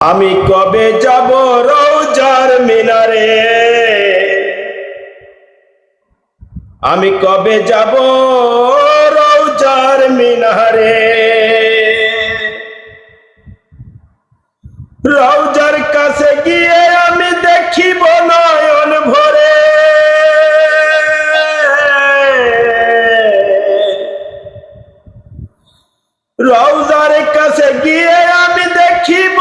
আমি কবে যাব রৌজার মিনারে? আমি কবে যাব রৌজার মিনারে? রৌজার কাছে গিয়ে আমি দেখিব নয়ন ভরে। রৌজার কাছে গিয়ে আমি দেখিব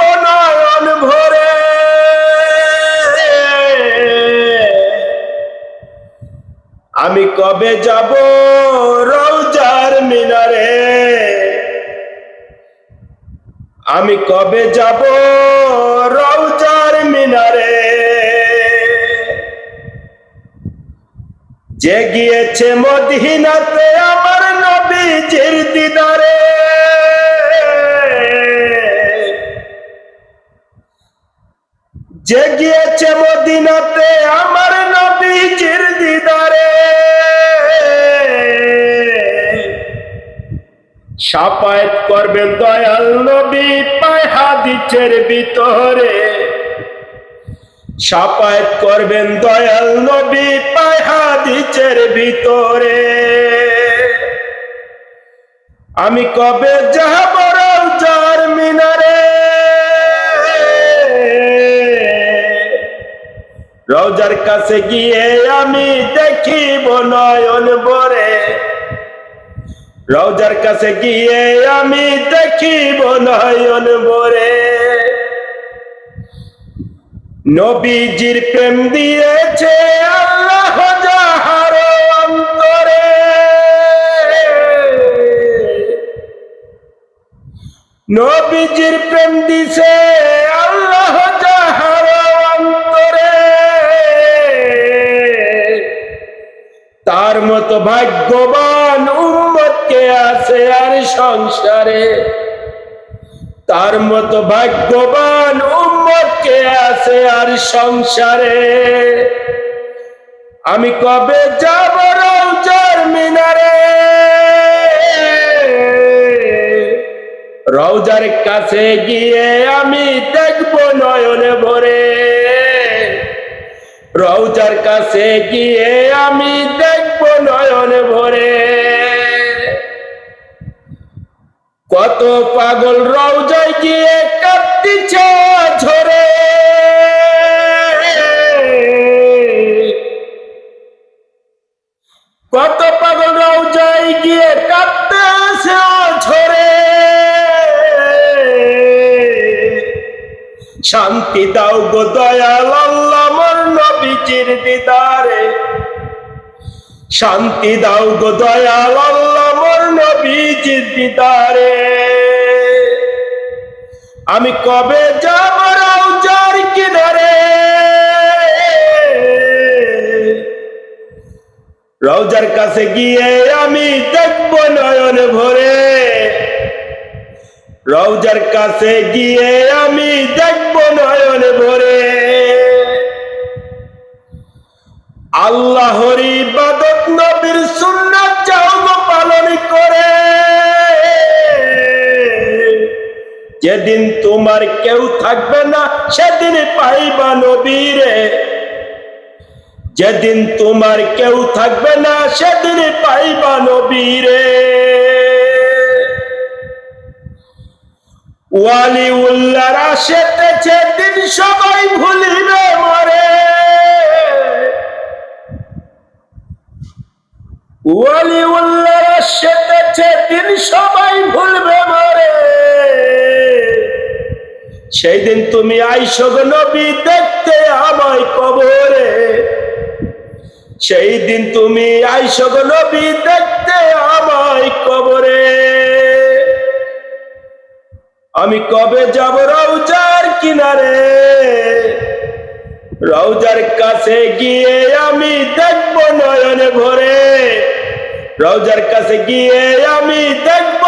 আমি কবে যাব রৌজার মিনারে? আমি কবে যাব রৌজার মিনারে? যে গিয়েছে মদিনাতে আমার নবীজির দিদারে যে গিয়েছে মদিনাতে আমার নবীজির দিদারে। সাপায়াত করবেন দয়াল নবী, পায় হাদিসের ভিতরে। সাপায়াত করবেন দয়াল নবী, পায় হাদিসের ভিতরে। আমি কবে যাব রৌজার মিনারে? রৌজার কাছে গিয়ে আমি দেখিব নয়ন ভরে। রৌজার কাছে গিয়ে আমি দেখিব নয়ন ভরে। নবীজির প্রেম দিয়েছে আল্লাহ যাহার অন্তরে। নবীজির প্রেম দিছে আল্লাহ যাহার মতো ভাগ্যবান উম্মতকে আছে আর সংসারে। তার মতো ভাগ্যবান উম্মতকে আছে আর সংসারে। আমি কবে যাব রৌজার মিনারে? রৌজার কাছে গিয়ে আমি দেখব নয়নে ভরে। রৌজার কাছে গিয়ে আমি দেখব নয়নে ভরে। কত পাগল রৌজায় গিয়ে কাঁদতেছে ঝরে। কত পাগল রৌজায় গিয়ে কাঁদতেছে ঝরে। শান্তি দাও গো দয়াল আল্লাহ, মোর নবীজির দিদারে। শান্তি দাও গো দয়াল আল্লাহ দিদারে। আমি কবে যাব রৌজার কিনারে? রৌজার কাছে গিয়ে আমি দেখব নয়ন ভরে। রৌজার কাছে গিয়ে আমি দেখব নয়ন ভরে। আল্লাহর ইবাদত নবীর সুন্নাত চাও পালন করে। যেদিন তোমার কেউ থাকবে না, সেদিন পাইবা নবীরে। যেদিন তোমার কেউ থাকবে না, সেদিন পাইবা নবীরে। ওয়ালি উল্লার আসেতেছে ওয়ালি উল্লার আসেতেছে দিন সবাই ভুলবে মরে সেই দিন তুমি আইসো নবী, দেখতে আমায় কবরে। সেই দিন তুমি আইসো নবী, দেখতে আমায় কবরে। আমি কবে যাব রৌজার কিনারে? রৌজার কাছে গিয়ে আমি দেখব নয়নে ভরে। রৌজার কাছে গিয়ে আমি দেখব